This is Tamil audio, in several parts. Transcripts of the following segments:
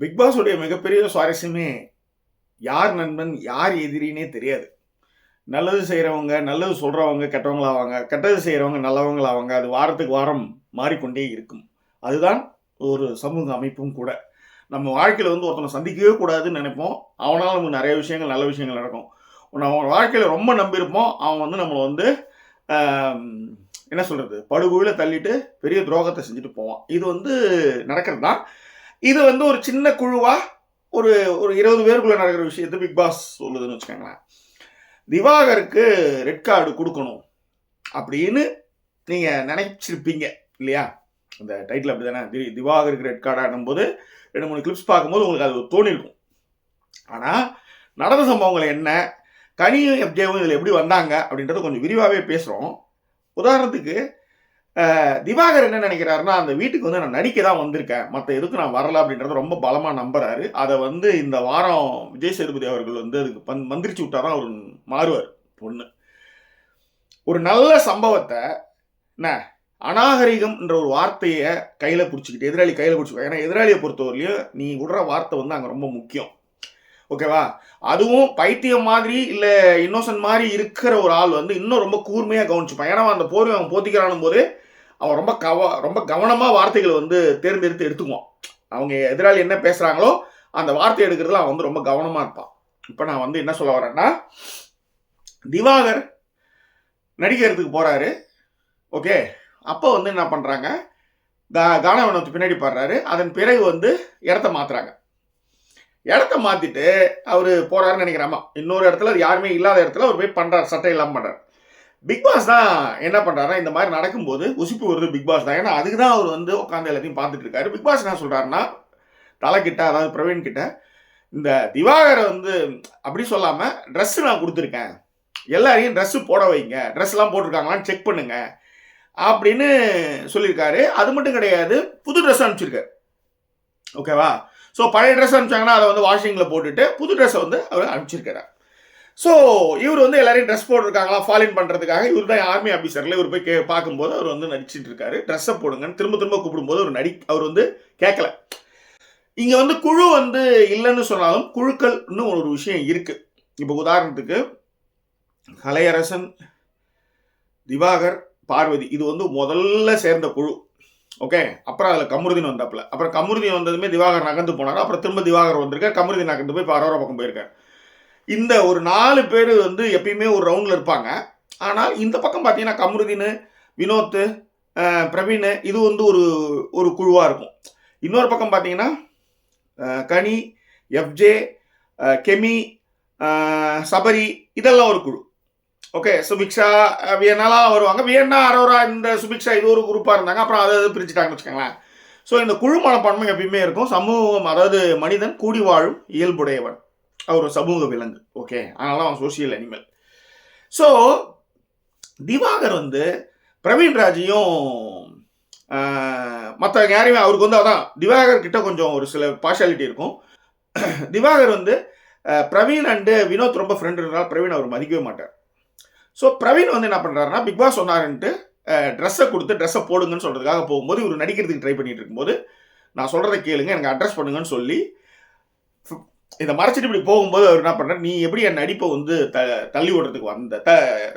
பிக் பாஸுடைய மிகப்பெரிய சுவாரஸ்யமே யார் நண்பன் யார் எதிரினே தெரியாது. நல்லது செய்கிறவங்க நல்லது சொல்கிறவங்க கெட்டவங்களாவாங்க. கெட்டது செய்கிறவங்க நல்லவங்களாவாங்க. அது வாரத்துக்கு வாரம் மாறிக்கொண்டே இருக்கும். அதுதான் ஒரு சமூக அமைப்பும் கூட. நம்ம வாழ்க்கையில் வந்து ஒருத்தனை சந்திக்கவே கூடாதுன்னு நினைப்போம். அவனால் நமக்கு நிறைய விஷயங்கள் நல்ல விஷயங்கள் நடக்கும். நம்ம வாழ்க்கையில் ரொம்ப நம்பியிருப்போம் அவன் வந்து நம்மளை வந்து என்ன சொல்கிறது படுகுழியில் தள்ளிட்டு பெரிய துரோகத்தை செஞ்சுட்டு போவான். இது வந்து நடக்கிறது தான் இது வந்து ஒரு சின்ன குழுவா ஒரு ஒரு இருபது பேருக்குள்ள நடக்கிற விஷயத்த பிக் பாஸ் சொல்லுதுன்னு வச்சுக்கோங்களேன். திவாகருக்கு ரெட் கார்டு கொடுக்கணும் அப்படின்னு நீங்கள் நினைச்சிருப்பீங்க இல்லையா? அந்த டைட்டில் அப்படி தானே? தி திவாகருக்கு ரெட் கார்டு ஆடும்போது ரெண்டு மூணு கிளிப்ஸ் பார்க்கும்போது உங்களுக்கு அது தோணிருக்கும். ஆனால் நடந்த சம்பவங்கள் என்ன? கனியும் எப்ஜேவும் இதில் எப்படி வந்தாங்க அப்படின்றத கொஞ்சம் விரிவாகவே பேசுகிறோம் உதாரணத்துக்கு திவாகர் என்ன நினைக்கிறாருன்னா அந்த வீட்டுக்கு வந்து நான் நடிக்க தான் வந்திருக்கேன். மற்ற எதுக்கு நான் வரல அப்படின்றத ரொம்ப பலமாக நம்புறாரு. அதை வந்து இந்த வாரம் விஜய் சேதுபதி அவர்கள் வந்து அதுக்கு பந் மந்திரிச்சு விட்டாதான் அவர் மாறுவார் ஒன்று ஒரு நல்ல சம்பவத்தை என்ன அநாகரிகம்ன்ற ஒரு வார்த்தையை கையில் பிடிச்சிக்கிட்டு எதிராளி கையில் பிடிச்சிக்கோ ஏன்னா எதிராளியை பொறுத்தவரையிலையும் நீ விடுற வார்த்தை வந்து அங்கே ரொம்ப முக்கியம். ஓகேவா? அதுவும் பைத்தியம் மாதிரி இல்லை இன்னோசன் மாதிரி இருக்கிற ஒரு ஆள் வந்து இன்னும் ரொம்ப கூர்மையாக கவனிச்சுப்பான். ஏன்னா அந்த போர்வை அவன் போத்திக்கிறானும் போது அவன் ரொம்ப கவ ரொம்ப கவனமாக வார்த்தைகளை வந்து தேர்ந்தெடுத்து எடுத்துக்குவான். அவங்க எதிராளி என்ன பேசுகிறாங்களோ அந்த வார்த்தை எடுக்கிறதுல அவன் வந்து ரொம்ப கவனமாக இருப்பான். இப்போ நான் வந்து என்ன சொல்ல வரேன்னா திவாகர் நடிக்கிறதுக்கு போகிறாரு ஓகே? அப்போ வந்து என்ன பண்ணுறாங்க கா கானவனத்து பின்னாடி பாடுறாரு. அதன் பிறகு வந்து இடத்த மாற்றுறாங்க இடத்த மாற்றிட்டு அவர் போகிறாருன்னு நினைக்கிறாமா இன்னொரு இடத்துல யாருமே இல்லாத இடத்துல அவர் போய் பண்ணுறாரு சட்டை இல்லாமல் பண்ணுறாரு பிக் பாஸ் தான் என்ன பண்ணுறாருன்னா இந்த மாதிரி நடக்கும்போது உசுப்பு வருது பிக் பாஸ் தான். ஏன்னா அதுக்கு தான் அவர் வந்து உட்காந்து எல்லாத்தையும் பார்த்துட்டு இருக்காரு. பிக் பாஸ் என்ன சொல்கிறாருன்னா தலைக்கிட்ட அதாவது பிரவீன் கிட்ட இந்த திவாகரை வந்து அப்படி சொல்லாமல் ட்ரெஸ்ஸு நான் கொடுத்துருக்கேன். எல்லாரையும் ட்ரெஸ்ஸு போட வைங்க. ட்ரெஸ்லாம் போட்டிருக்காங்களான்னு செக் பண்ணுங்க. அப்படின்னு சொல்லியிருக்காரு. அது மட்டும் கிடையாது புது ட்ரெஸ் அனுப்பிச்சிருக்காரு. ஓகேவா ஸோ பழைய ட்ரெஸ் அனுப்பிச்சாங்கன்னா அதை வந்து வாஷிங்கில் போட்டுட்டு புது ட்ரெஸ்ஸை வந்து அவர் அனுப்பிச்சிருக்கிறார். ஸோ இவர் வந்து எல்லாரையும் ட்ரெஸ் போட்டிருக்காங்களா ஃபாலின் பண்ணுறதுக்காக இவர் தான் ஆர்மி ஆஃபீஸரில் இவர் போய் கே பார்க்கும்போது அவர் வந்து நடிச்சிட்டு இருக்காரு ட்ரெஸ்ஸை போடுங்கன்னு திரும்ப திரும்ப கூப்பிடும்போது அவர் நடி அவர் வந்து கேட்கல இங்கே வந்து குழு வந்து இல்லைன்னு சொன்னாலும் குழுக்கள்னு ஒரு விஷயம் இருக்குது இப்போ உதாரணத்துக்கு கலையரசன் திவாகர் பார்வதி இது வந்து முதல்ல சேர்ந்த குழு. ஓகே அப்புறம் அதில் கமருதீன் வந்தாப்புல. அப்புறம் கமருதீன் வந்ததுமே திவாகர் நகர்ந்து போனார். அப்புறம் திரும்ப திவாகர் வந்திருக்கார். கமருதீன் நகர்ந்து போய் இப்போ அரோரா பக்கம் போயிருக்கார். இந்த ஒரு நாலு பேர் வந்து எப்பயுமே ஒரு ரவுண்டில் இருப்பாங்க. ஆனால் இந்த பக்கம் பார்த்தீங்கன்னா கமருதீன் வினோத் பிரவீன் இது வந்து ஒரு ஒரு குழுவாக இருக்கும். இன்னொரு பக்கம் பார்த்தீங்கன்னா கனி எஃப்ஜே கெமி சபரி இதெல்லாம் ஒரு குழு. ஓகே சுபிக்ஷா வியன்னாலாம் வருவாங்க. வியன்னா அரோரா இந்த சுபிக்ஷா இது ஒரு குரூப்பாக இருந்தாங்க. அப்புறம் அதை அதை பிரிச்சுட்டாங்கன்னு வச்சுக்கோங்களேன். ஸோ இந்த குழு மனப்பான்மை எப்பயுமே இருக்கும். சமூகம் அதாவது மனிதன் கூடி வாழும் இயல்புடையவன். அவர் ஒரு சமூக விலங்கு. ஓகே அதனால அவன் சோஷியல் அனிமல் ஸோ திவாகர் வந்து பிரவீன் ராஜையும் மற்ற யாரையுமே அவருக்கு வந்து அதான் திவாகர் கிட்ட கொஞ்சம் ஒரு சில பார்ஷாலிட்டி இருக்கும். திவாகர் வந்து பிரவீன் அண்டு வினோத் ரொம்ப ஃப்ரெண்ட் இருந்தால் பிரவீன் அவர் மதிக்கவே மாட்டார். ஸோ பிரவீன் வந்து என்ன பண்ணுறாருன்னா பிக் பாஸ் சொன்னாருன்ட்டு ட்ரெஸ்ஸை கொடுத்து ட்ரெஸ்ஸை போடுங்கன்னு சொல்கிறதுக்காக போகும்போது இவர் நடிக்கிறதுக்கு ட்ரை பண்ணிட்டு இருக்கும்போது நான் சொல்கிறத கேளுங்க எனக்கு அட்ரஸ் பண்ணுங்கன்னு சொல்லி இதை மறைச்சிட்டு இப்படி போகும்போது அவர் என்ன பண்ணுற நீ எப்படி என் நடிப்பை வந்து த தள்ளி விடுறதுக்கு வந்த த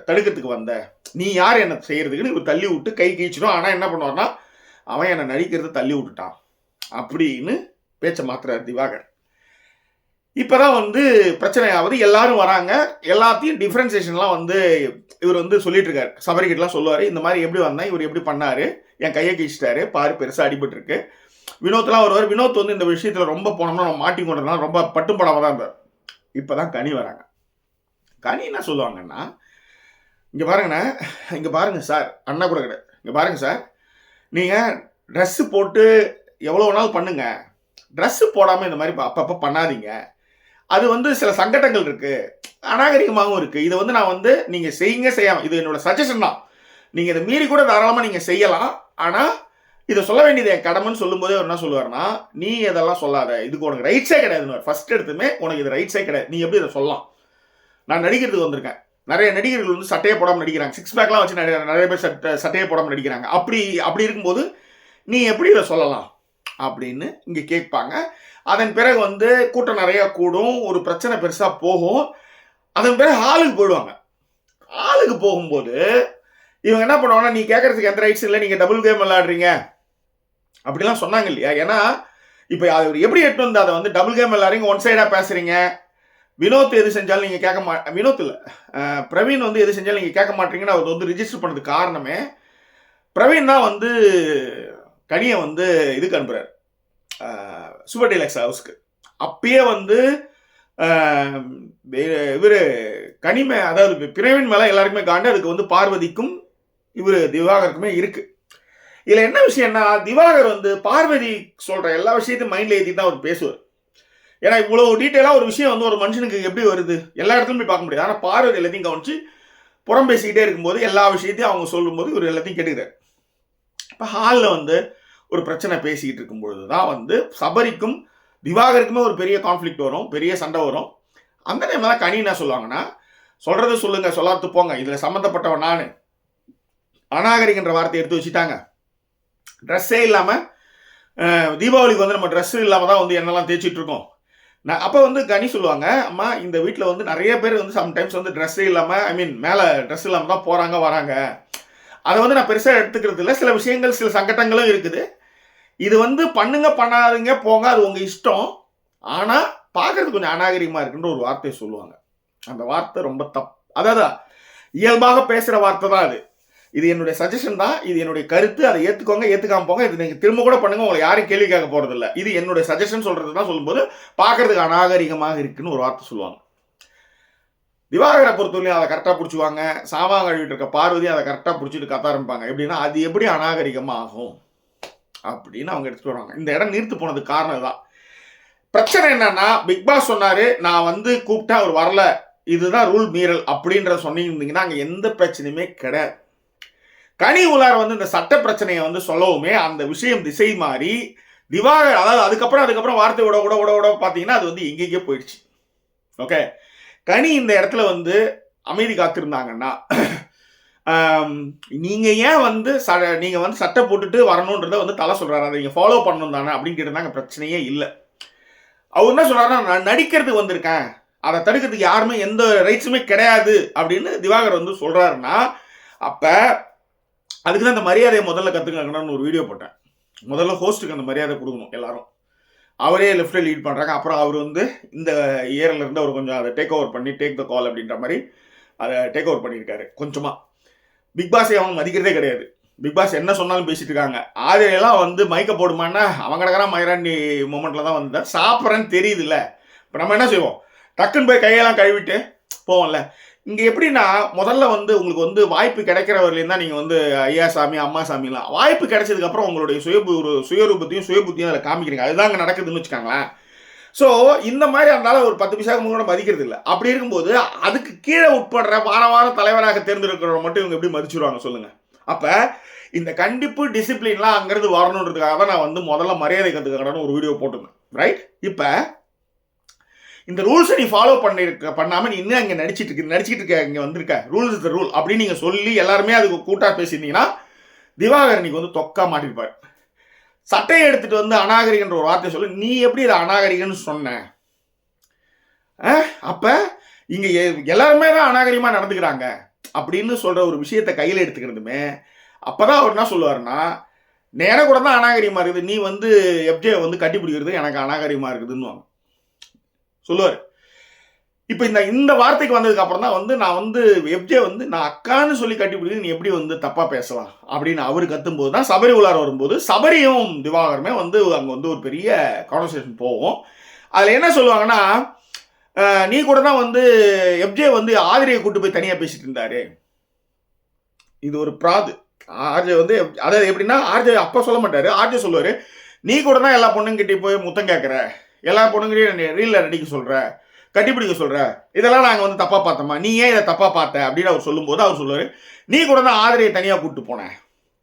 தடுக்கிறதுக்கு வந்த? நீ யார் என்னை செய்யறதுக்குன்னு இவர் தள்ளி விட்டு கை கீச்சிடும் ஆனால் என்ன பண்ணுவார்னா அவன் என்னை நடிக்கிறத தள்ளி விட்டுட்டான். அப்படின்னு பேச்சை மாத்துறார் திவாகர். இப்போதான் வந்து பிரச்சனையாவது எல்லாரும் வராங்க. எல்லாத்தையும் டிஃப்ரென்சேஷன்லாம் வந்து இவர் வந்து சொல்லிட்டு இருக்காரு சபரிக்கிட்டலாம் சொல்லுவார். இந்த மாதிரி எப்படி வந்தேன் இவர் எப்படி பண்ணாரு? என் கையை கீச்சிட்டாரு பாரு பெருசாக அடிபட்டுருக்கு. வினோத்லாம் வருவார். வினோத் வந்து இந்த விஷயத்தில் ரொம்ப போனோம்னா நம்ம மாட்டிக்கொண்டதுனால ரொம்ப பட்டும் படமாக தான் இருந்தார். இப்போ தான் கனி வராங்க. கனி என்ன சொல்லுவாங்கன்னா இங்கே பாருங்கண்ணா இங்கே பாருங்க சார் அண்ணா கூட கிடையாது. இங்கே பாருங்க சார் நீங்கள் ட்ரெஸ்ஸு போட்டு எவ்வளோ நாள் பண்ணுங்கள் ட்ரெஸ்ஸு போடாமல் இந்த மாதிரி அப்பப்போ பண்ணாதீங்க. அது வந்து சில சங்கடங்கள் இருக்குது அநாகரிகமாகவும் இருக்குது இதை வந்து நான் வந்து நீங்கள் செய்யுங்க செய்யாமல் இது என்னோடய சஜஷன் தான். நீங்கள் இதை மீறி கூட தாராளமாக நீங்கள் செய்யலாம். ஆனால் இதை சொல்ல வேண்டியது என் கடமைன்னு சொல்லும்போதே அவர் என்ன சொல்லுவார்னா நீ இதெல்லாம் சொல்லாத. இதுக்கு உனக்கு ரைட்ஸே கிடையாதுன்னு ஃபர்ஸ்ட் எடுத்துமே உனக்கு இது ரைட்ஸே கிடையாது. நீ எப்படி இதை சொல்லலாம்? நான் நடிக்கிறதுக்கு வந்திருக்கேன். நிறைய நடிகர்கள் வந்து சட்டையை போடாமல் நடிக்கிறாங்க. சிக்ஸ் பேக்லாம் வச்சு நிறைய நிறைய பேர் சட்டை சட்டையை போடாமல் நடிக்கிறாங்க. அப்படி அப்படி இருக்கும்போது நீ எப்படி இதை சொல்லலாம்? அப்படின்னு இங்கே கேட்பாங்க. அதன் பிறகு வந்து கூட்டம் நிறையா கூடும். ஒரு பிரச்சனை பெருசாக போகும். அதன் பிறகு ஹாலுக்கு போயிடுவாங்க. ஹாலுக்கு போகும்போது இவங்க என்ன பண்ணுவாங்கன்னா நீ கேட்கறதுக்கு எந்த ரைட்ஸ் இல்லை. நீங்கள் டபுள் கேம் விளாடுறீங்க அப்படிலாம் சொன்னாங்க இல்லையா? ஏன்னா இப்போ அவர் எப்படி எட்டு வந்து அதை வந்து டபுள் கேம் எல்லாரையும் ஒன் சைடாக பேசுறீங்க? வினோத் எது செஞ்சாலும் நீங்கள் கேட்க மா வினோத் இல்லை. பிரவீன் வந்து எது செஞ்சாலும் நீங்கள் கேட்க மாட்டீங்கன்னு அவர் வந்து ரிஜிஸ்டர் பண்ணது காரணமே பிரவீன் தான் வந்து கனியை வந்து இதுக்கு அனுப்புகிறார் சூப்பர் டீலக்ஸ் ஹவுஸ்க்கு அப்பயே வந்து இவர் கனிமை அதாவது பிரவீன் மேலே எல்லாருக்குமே காண்டு அதுக்கு வந்து பார்வதிக்கும் இவர் திவாகருக்குமே இருக்குது இதில் என்ன விஷயம்னா திவாகர் வந்து பார்வதி சொல்கிற எல்லா விஷயத்தையும் மைண்டில் ஏற்றி தான் அவர் பேசுவார். ஏன்னா இவ்வளோ டீட்டெயிலாக ஒரு விஷயம் வந்து ஒரு மனுஷனுக்கு எப்படி வருது? எல்லா இடத்துலையும் போய் பார்க்க முடியாது. ஆனால் பார்வதி எல்லாத்தையும் கவனிச்சு புறம் பேசிக்கிட்டே இருக்கும்போது எல்லா விஷயத்தையும் அவங்க சொல்லும்போது இவர் எல்லாத்தையும் கேட்டுக்கிறார். இப்போ ஹாலில் வந்து ஒரு பிரச்சனை பேசிக்கிட்டு இருக்கும்பொழுது தான் வந்து சபரிக்கும் திவாகருக்குமே ஒரு பெரிய கான்ஃப்ளிக்ட் வரும் பெரிய சண்டை வரும். அந்த டைமில் தான் கனி என்ன சொல்லுவாங்கன்னா சொல்கிறத சொல்லுங்கள் சொல்லாத்து போங்க. இதில் சம்மந்தப்பட்டவன் நான். அநாகரிகன்ற வார்த்தையை எடுத்து வச்சுட்டாங்க. ட்ரெஸ்ஸே இல்லாமல் தீபாவளிக்கு வந்து நம்ம ட்ரெஸ்ஸு இல்லாமல் தான் வந்து என்னெல்லாம் தேய்ச்சிட்ருக்கோம் நான் அப்போ வந்து கனி சொல்லுவாங்க அம்மா இந்த வீட்டில் வந்து நிறைய பேர் வந்து சம்டைம்ஸ் வந்து ட்ரெஸ்ஸே இல்லாமல் ஐ மீன் மேலே ட்ரெஸ் இல்லாமல் தான் போகிறாங்க வராங்க. அதை வந்து நான் பெருசாக எடுத்துக்கிறது இல்லை சில விஷயங்கள் சில சங்கடங்களும் இருக்குது. இது வந்து பண்ணுங்க பண்ணாதுங்க போங்க அது உங்கள் இஷ்டம். ஆனால் பார்க்கறது கொஞ்சம் அநாகரிகமாக இருக்குன்ற ஒரு வார்த்தையை சொல்லுவாங்க. அந்த வார்த்தை ரொம்ப தப் அதாவது இயல்பாக பேசுகிற வார்த்தை தான் அது. இது என்னுடைய சஜஷன் தான். இது என்னுடைய கருத்து. அதை ஏற்றுக்கோங்க ஏற்றுக்காம போங்க. இது நீங்கள் திரும்ப கூட பண்ணுங்க. உங்களை யாரும் கேள்வி கேட்க போகிறது இல்லை இது என்னுடைய சஜஷன் சொல்கிறது தான் சொல்லும்போது பார்க்கறதுக்கு அநாகரிகமாக இருக்குன்னு ஒரு வார்த்தை சொல்லுவாங்க. திவாகரை பொறுத்தவரையும் அதை கரெக்டாக பிடிச்சிவாங்க சாமா கழுவிட்டு இருக்க பார்வதி அதை கரெக்டாக பிடிச்சிட்டு கத்த ஆரம்பிப்பாங்க எப்படின்னா அது எப்படி அநாகரிகமாக ஆகும்? அப்படின்னு அவங்க எடுத்துட்டு வருவாங்க. இந்த இடம் நிறுத்து போனதுக்கு காரணம் தான் பிரச்சனை என்னன்னா பிக் பாஸ் சொன்னாரு நான் வந்து கூப்பிட்டா அவர் வரல. இதுதான் ரூல் மீறல் அப்படின்ற சொன்னீங்கன்னா அங்கே எந்த பிரச்சனையுமே கிடையாது. கனி உலார் வந்து இந்த சட்ட பிரச்சனையை வந்து சொல்லவுமே அந்த விஷயம் திசை மாறி திவாகர் அதாவது அதுக்கப்புறம் அதுக்கப்புறம் வார்த்தை விட விட விட விட பார்த்தீங்கன்னா அது வந்து எங்கெங்கே போயிடுச்சு. ஓகே? கனி இந்த இடத்துல வந்து அமைதி காத்திருந்தாங்கன்னா நீங்கள் ஏன் வந்து ச நீங்கள் வந்து சட்டை போட்டுட்டு வரணுன்றத வந்து தலை சொல்கிறாரு அதை நீங்கள் ஃபாலோ பண்ணணும் தானே அப்படின்னு கேட்டிருந்தாங்க. பிரச்சனையே இல்லை. அவர் என்ன சொல்றாருன்னா நான் நடிக்கிறதுக்கு வந்திருக்கேன். அதை தடுக்கிறதுக்கு யாருமே எந்த ரைட்ஸுமே கிடையாது அப்படின்னு திவாகர் வந்து சொல்கிறாருன்னா அப்போ அதுக்கு தான் அந்த மரியாதையை முதல்ல கற்றுக்கணும்னு ஒரு வீடியோ போட்டேன். முதல்ல ஹோஸ்ட்டுக்கு அந்த மரியாதை கொடுக்கணும் எல்லாரும். அவரே லெஃப்டில் லீட் பண்ணுறாங்க அப்புறம் அவர் வந்து இந்த இயர்லேருந்து அவர் கொஞ்சம் அதை டேக் ஓவர் பண்ணி டேக் த கால் அப்படின்ற மாதிரி அதை டேக் ஓவர் பண்ணியிருக்காரு. கொஞ்சமாக பிக் பாஸை அவங்க மதிக்கிறதே கிடையாது. பிக் பாஸ் என்ன சொன்னாலும் பேசிட்டு இருக்காங்க. ஆதிரையெல்லாம் வந்து மயக்க போடுமான்னா அவங்க கிடக்கிறான் மயிராண்டி மூமெண்ட்டில் தான் வந்து சாப்பிட்றேன்னு தெரியுதுல்ல. இப்போ நம்ம என்ன செய்வோம்? டக்குன்னு போய் கையெல்லாம் கழுவிட்டு போவோம்ல. இங்கே எப்படின்னா முதல்ல வந்து உங்களுக்கு வந்து வாய்ப்பு கிடைக்கிறவர்களையும் தான் நீங்கள் வந்து ஐயா சாமி அம்மா சாமிலாம். வாய்ப்பு கிடைச்சதுக்கப்புறம் உங்களுடைய சுய ஒரு சுயரூபத்தையும் சுயபுத்தியும் அதில் காமிக்கிறீங்க. அதுதான் அங்கே நடக்குதுன்னு வச்சுக்கோங்களேன். ஸோ இந்த மாதிரி அதனால ஒரு பத்து பைசாக்கு கூட மதிக்கிறது இல்லை. அப்படி இருக்கும்போது அதுக்கு கீழே உட்படுற வார வாரம் தலைவராக தேர்ந்தெடுக்கிறவங்க மட்டும் இவங்க எப்படி மதிச்சிருவாங்க சொல்லுங்கள் அப்போ இந்த கண்டிப்பு டிசிப்ளின்லாம் அங்கேருந்து வரணுன்றதுக்காக தான் நான் வந்து முதல்ல மரியாதை கற்றுக்கிறேன்னு ஒரு வீடியோ போட்டிருந்தேன். ரைட் இப்போ இந்த ரூல்ஸை நீ ஃபாலோ பண்ணிருக்க பண்ணாமல் நீ இன்னும் அங்கே நடிச்சிட்டு இருக்க நடிச்சிட்டு இருக்க இங்கே வந்திருக்க. ரூல்ஸ் இஸ் ரூல் அப்படின்னு நீங்கள் சொல்லி எல்லாருமே அதுக்கு கூட்டாக பேசியிருந்தீங்கன்னா திவாகர் வந்து தொக்கா மாட்டிருப்பார். சட்டையை எடுத்துட்டு வந்து அநாகரிகன்ற ஒரு வார்த்தையை சொல்லி. நீ எப்படி இதை அநாகரிகன்னு சொன்ன? அப்போ இங்கே எல்லாருமே தான் அநாகரிகமாக நடந்துக்கிறாங்க அப்படின்னு சொல்கிற ஒரு விஷயத்தை கையில் எடுத்துக்கிறதுமே அப்போ தான் அவர் என்ன சொல்லுவாருன்னா எனக்கு கூட தான் அநாகரியமாக இருக்குது. நீ வந்து எப்படியே வந்து கட்டி பிடிக்கிறது எனக்கு அநாகரியமாக இருக்குதுன்னு சொல்லுவார். இப்போ இந்த இந்த வார்த்தைக்கு வந்ததுக்கு அப்புறம் தான் வந்து நான் வந்து எப்ஜே வந்து நான் அக்கான்னு சொல்லி கட்டி நீ எப்படி வந்து தப்பாக பேசலாம் அப்படின்னு அவர் கத்தும்போது தான் சபரி உலார் வரும்போது சபரியும் திவாகருமே வந்து அங்கே வந்து ஒரு பெரிய கான்வர்சேஷன் போகும். அதில் என்ன சொல்லுவாங்கன்னா நீ கூட தான் வந்து எப்ஜே வந்து ஆதிரியை கூட்டு போய் தனியாக பேசிட்டு இருந்தாரு. இது ஒரு பிராது. ஆர்ஜே வந்து எப்- அதாவது எப்படின்னா ஆர்ஜே அப்போ சொல்ல மாட்டாரு. ஆர்ஜே சொல்லுவார் நீ கூட தான் எல்லா பொண்ணுங்கிட்டே போய் முத்தம் கேட்குற எல்லா பொண்ணுங்களையும் ரீலில் நடிக்க சொல்கிற கட்டிப்பிடிக்க சொல்கிற இதெல்லாம் நாங்கள் வந்து தப்பாக பார்த்தோமா? நீ ஏன் இதை தப்பாக பார்த்த? அப்படின்னு அவர் சொல்லும்போது அவர் சொல்லுவார் நீ கூட தான் ஆதரையை தனியாக கூப்பிட்டு போனேன்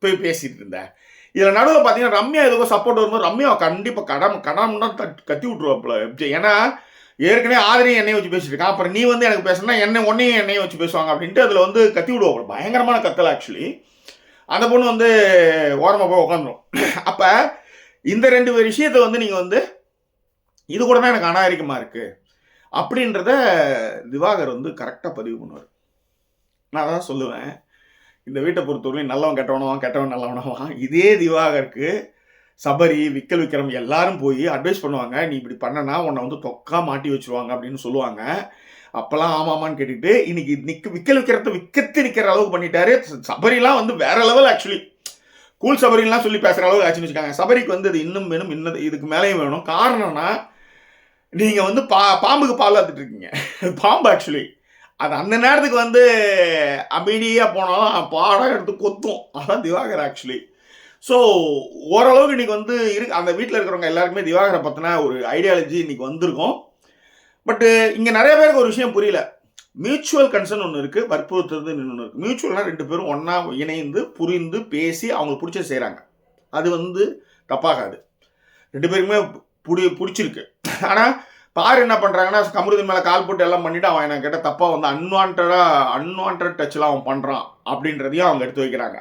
போய் பேசிகிட்டு இருந்த. இதில் நடுவில் பார்த்தீங்கன்னா ரம்யா எதுக்கோ சப்போர்ட் வரும்போது ரம்யா கண்டிப்பாக கடம் கடம்னா தான் கத்தி விட்ருவாப்புல ஏன்னா ஏற்கனவே ஆதரையும் என்னையும் வச்சு பேசிட்டு இருக்கான். அப்புறம் நீ வந்து எனக்கு பேசுனா என்ன உன்னையும் என்னையும் வச்சு பேசுவாங்க அப்படின்ட்டு அதில் வந்து கத்தி விடுவாங்க பயங்கரமான கத்தல் ஆக்சுவலி அந்த பொண்ணு வந்து ஓரமாக போய் உட்காந்துரும் அப்போ இந்த ரெண்டு விஷயத்தை வந்து நீங்கள் வந்து இது கூட தான் எனக்கு அநாகரிகமாக இருக்குது அப்படின்றத திவாகர் வந்து கரெக்டாக பதிவு பண்ணுவார். நான் அதான் சொல்லுவேன். இந்த வீட்டை பொறுத்தவரையும் நல்லவன் கெட்டவனவா கெட்டவன் நல்லவனவா? இதே திவாகருக்கு சபரி விக்கல் விக்ரம் எல்லாரும் போய் அட்வைஸ் பண்ணுவாங்க. நீ இப்படி பண்ணனா உன்னை வந்து தொக்கா மாட்டி வச்சிருவாங்க அப்படின்னு சொல்லுவாங்க. அப்போல்லாம் ஆமாமான்னு கேட்டுட்டு இன்னைக்கு நிக்க விக்கல் விக்கிறத விக்கத்து நிற்கிற அளவுக்கு பண்ணிட்டாரு. சபரிலாம் வந்து வேற லெவல் ஆக்சுவலி கூல் சபரிலாம் சொல்லி பேசுகிற அளவுக்கு ஆச்சுன்னு வச்சுக்காங்க. சபரிக்கு வந்து இது இன்னும் வேணும் இன்னும் இதுக்கு மேலேயும் வேணும். காரணம்னா நீங்கள் வந்து பா பாம்புக்கு பால் பார்த்துட்டு இருக்கீங்க. பாம்பு ஆக்சுவலி அது அந்த நேரத்துக்கு வந்து அமைதியாக போனாலும் பாடம் எடுத்து கொத்தும். அதான் திவாகர் ஆக்சுவலி ஸோ ஓரளவுக்கு இன்றைக்கி வந்து இருக்கு அந்த வீட்டில் இருக்கிறவங்க எல்லாருக்குமே திவாகரை பற்றின ஒரு ஐடியாலஜி இன்றைக்கி வந்திருக்கும். பட்டு இங்கே நிறைய பேருக்கு ஒரு விஷயம் புரியல. மியூச்சுவல் கன்சர்ன் ஒன்று இருக்குது வற்புறுத்துறது ஒன்று இருக்குது மியூச்சுவல்னால் ரெண்டு பேரும் ஒன்றா இணைந்து புரிந்து பேசி அவங்களுக்கு பிடிச்ச செய்கிறாங்க அது வந்து தப்பாகாது. ரெண்டு பேருக்குமே புடி பிடிச்சிருக்கு. ஆனால் பார் என்ன பண்ணுறாங்கன்னா கமருதீன் மேலே கால் போட்டு எல்லாம் பண்ணிவிட்டு அவன் எனக்கு கேட்டால் தப்பாக வந்து அன்வான்டாக அன்வான்ட் டச்லாம் அவன் பண்ணுறான் அப்படின்றதையும் அவங்க எடுத்து வைக்கிறாங்க.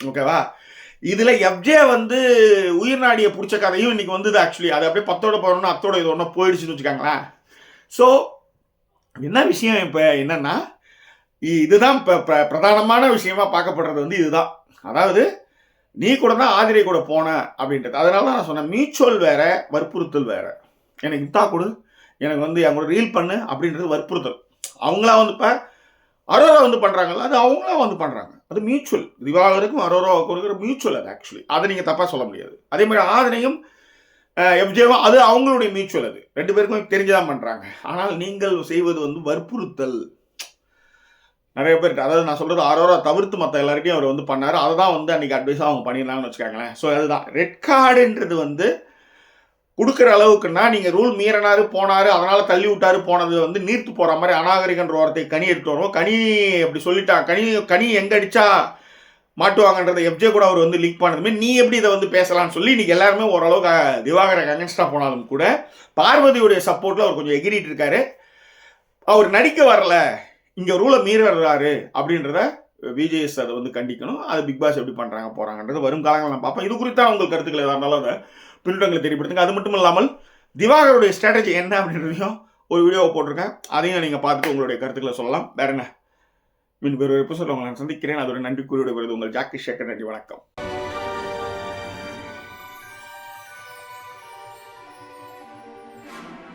ஓகேவா இதில் எஃப்ஜே வந்து உயிர் நாடியை பிடிச்ச கதையும் இன்னைக்கு வந்தது ஆக்சுவலி அது அப்படியே பத்தோட போகிறோம்னா அத்தோட இது ஒன்றும் போயிடுச்சுன்னு வச்சுக்காங்களேன். ஸோ என்ன விஷயம் இப்போ என்னென்னா இ- இதுதான் இப்போ பிரதானமான விஷயமா பார்க்கப்படுறது வந்து இதுதான். அதாவது நீ கூட தான் ஆதிரை கூட போன அப்படின்றது. அதனால தான் நான் சொன்னேன் மீச்சொல் வேற வற்புறுத்தல் வேற. எனக்கு இத்தா கொடு. எனக்கு வந்து என் கூட ரீல் பண்ணு அப்படின்றது வற்புறுத்தல். அவங்களா வந்து இப்போ அரோரா வந்து பண்ணுறாங்கல்ல அது அவங்களா வந்து பண்ணுறாங்க அது மியூச்சுவல் திவாகருக்கும் அரோராவுக்கும் இருக்கிற மியூச்சுவல் அது ஆக்சுவலி அதை நீங்கள் தப்பாக சொல்ல முடியாது. அதே மாதிரி ஆதனையும் எஃப்ஜேவும் அது அவங்களுடைய மியூச்சுவல் அது. ரெண்டு பேருக்கும் தெரிஞ்சுதான் பண்ணுறாங்க ஆனால் நீங்கள் செய்வது வந்து வற்புறுத்தல். நிறைய பேர் அதாவது நான் சொல்கிறது அரோரா தவிர்த்து மற்ற எல்லாருக்கையும் அவர் வந்து பண்ணார். அதை தான் வந்து அன்றைக்கி அட்வைஸாக அவங்க பண்ணியிருந்தாங்கன்னு வச்சுக்கோங்களேன். ஸோ அதுதான். ரெட் கார்டுன்றது வந்து கொடுக்குற அளவுக்குன்னா நீங்கள் ரூல் மீறினாரு போனாரு அதனால் தள்ளி விட்டாரு போனது வந்து நீர்த்து போகிற மாதிரி அநாகரிகன்ற வார்த்தை கனி எடுத்து வரும் கனி அப்படி சொல்லிட்டா கனி கனி எங்கே அடித்தா மாட்டுவாங்கன்றதை எஃப்ஜே கூட அவர் வந்து லீக் பண்ணதுமே நீ எப்படி இதை வந்து பேசலாம்னு சொல்லி இன்றைக்கி எல்லாருமே ஓரளவுக்கு திவாகர திவாகரன் அகன்ஸ்டாக போனாலும் கூட பார்வதியுடைய சப்போர்ட்டில் அவர் கொஞ்சம் எகிரிட்டு இருக்காரு. அவர் நடிக்க வரல இங்கே ரூலை மீறுறாரு அப்படின்றத விஜேஎஸ் அதை வந்து கண்டிக்கணும். அது பிக் பாஸ் எப்படி பண்ணுறாங்க போகிறாங்கன்றது வரும் காலங்கள் நான் பார்ப்பேன் இது குறித்தான் உங்கள் கருத்துக்கள் எதாக இருந்தாலும் அதை பின்னூட்டங்களை தெரியப்படுத்துங்க. அது மட்டும் இல்லாமல் திவாகருடைய ஸ்ட்ராட்டஜி என்ன அப்படின்றதையும் ஒரு வீடியோவை போட்டிருக்கேன். அதையும் நீங்கள் பார்த்துட்டு உங்களுடைய கருத்துக்களை சொல்லலாம். வேற என்ன? மீன் வேறு ஒரு எபிசோட் உங்களை நான் சந்திக்கிறேன். அதோட நன்றி. கூறியோட வருது உங்கள் ஜாக்கி சேகர் நன்றி. வணக்கம்.